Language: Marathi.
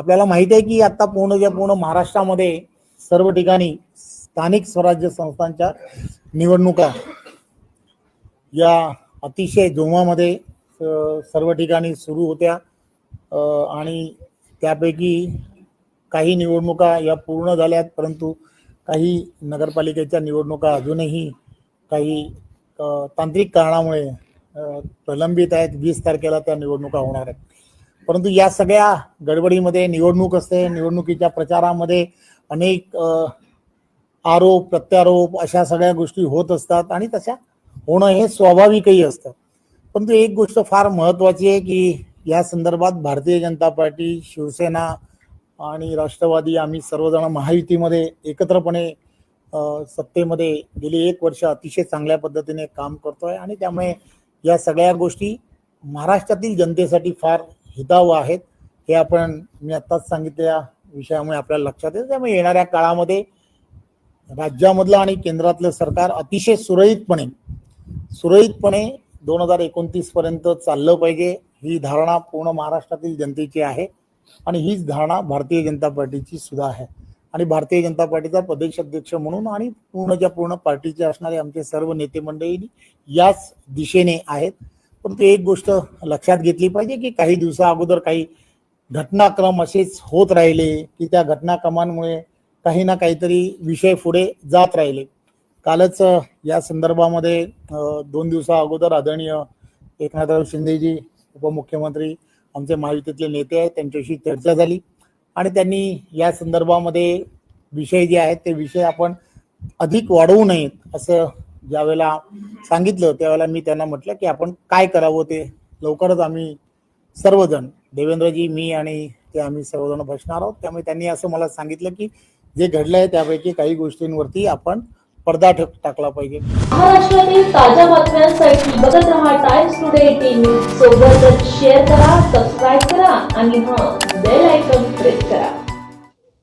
आपल्याला माहिती आहे की आता पूर्णच्या पूर्ण महाराष्ट्रामध्ये सर्व ठिकाणी स्थानिक स्वराज्य संस्थांच्या निवडणुका या अतिशय जोमामध्ये सर्व ठिकाणी सुरू होत्या. आणि त्यापैकी काही निवडणुका या पूर्ण झाल्यात परंतु काही नगरपालिकेच्या निवडणुका अजूनही काही तांत्रिक कारणामुळे प्रलंबित आहेत. वीस तारखेला त्या निवडणुका होणार आहेत. परंतु या सगळ्या गडबडीमध्ये निवडणूक असते निवडणुकीच्या प्रचारामध्ये अनेक आरोप प्रत्यारोप अशा सगळ्या गोष्टी होत असतात आणि तशा होणं हे स्वाभाविकही असतं. परंतु एक गोष्ट फार महत्वाची आहे की या संदर्भात भारतीय जनता पार्टी शिवसेना आणि राष्ट्रवादी आम्ही सर्वजण महायुतीमध्ये एकत्रपणे सत्तेमध्ये गेली एक वर्ष अतिशय चांगल्या पद्धतीने काम करतोय आणि त्यामुळे या सगळ्या गोष्टी महाराष्ट्रातील जनतेसाठी फार हितावह आहेत. हे आपण मी आत्ताच सांगितलेल्या विषयामुळे आपल्याला लक्षात येतं त्यामुळे येणाऱ्या काळामध्ये राज्यामधलं आणि केंद्रातलं सरकार अतिशय सुरळीतपणे सुरळीतपणे दोन हजार एकोणतीस पर्यंत चाललं पाहिजे. ही धारणा पूर्ण महाराष्ट्रातील जनतेची आहे. आणि हीच धारणा भारतीय जनता पार्टीची सुद्धा आहे. आणि भारतीय जनता पार्टीचा प्रदेश अध्यक्ष म्हणून आणि पूर्णच्या पूर्ण पार्टीचे असणारे आमचे सर्व नेते मंडळी याच दिशेने आहेत. पण ते एक गोष्ट लक्षात घेतली पाहिजे की काही दिवसा अगोदर काही घटनाक्रम असेच होत राहिले की त्या घटनाक्रमांमुळे काही ना काहीतरी विषय पुढे जात राहिले. कालच या संदर्भामध्ये दोन दिवसा अगोदर आदरणीय एकनाथराव शिंदेजी उपमुख्यमंत्री आमचे महायुतीतले नेते आहेत त्यांच्याशी चर्चा झाली. आणि त्यांनी या संदर्भामध्ये विषय जे आहेत ते विषय आपण अधिक वाढवू नयेत असं ज्यावेळेला सांगितलं त्यावेळेला मी त्यांना म्हटलं की आपण काय करावं ते? लवकरच आम्ही सर्वजण देवेंद्रजी मी आणि ते आम्ही सर्वजण बसणार आहोत. त्यामुळे त्यांनी असं मला सांगितलं की जे घडलं आहे त्यापैकी काही गोष्टींवरती आपण पडदा ठक टाकला पाहिजे. महाराष्ट्रातील ताज्या बातम्यांसाठी बघत रहा टाइम्स टुडे टीव्ही सोबतच शेअर करा सबस्क्राईब करा आणि हां बेल आयकॉन प्रेस करा.